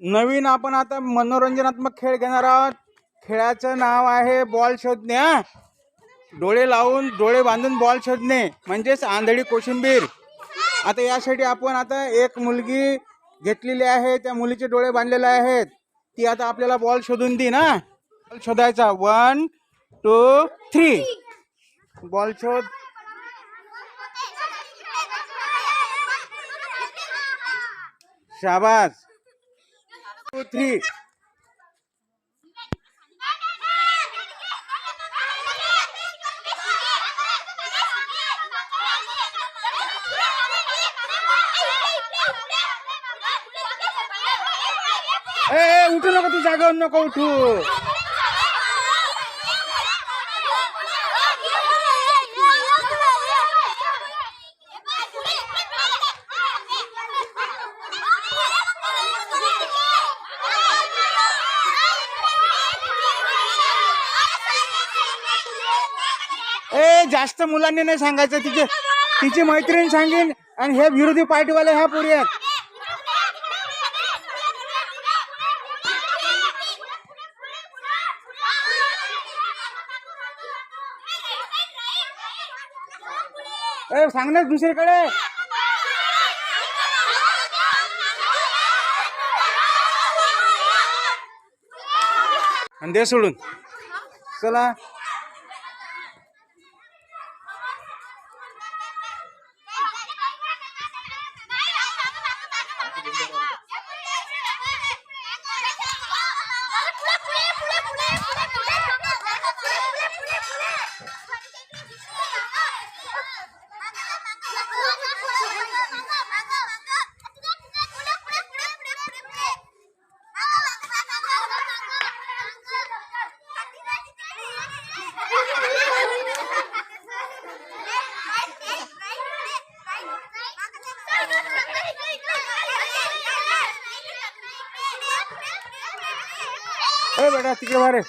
नवीन आपण आता मनोरंजनात्मक खेळ घेणार आहोत. खेळाचं नाव आहे बॉल शोधणे हा. डोळे लावून डोळे बांधून बॉल शोधणे म्हणजेच आंधळी कोशिंबीर. आता यासाठी आपण आता एक मुलगी घेतलेली आहे त्या मुलीचे डोळे बांधलेले आहेत. ती आता आपल्याला बॉल शोधून देईन हा. बॉल शोधायचा. One two three. बॉल शोध. शाबाज टू थ्री ए ए, उठू नको तू जागेवर नको उठू ए जास्त मुलांनी नाही सांगायचं. तिचे तिची मैत्रीण सांगेन आणि हे विरोधी पार्टीवाले ह्या पुरी आहेत. ए सांग ना दुसरीकडे. आणि दे सोडून. चला. ulit, ulit! ए बेटा तिकडे बारे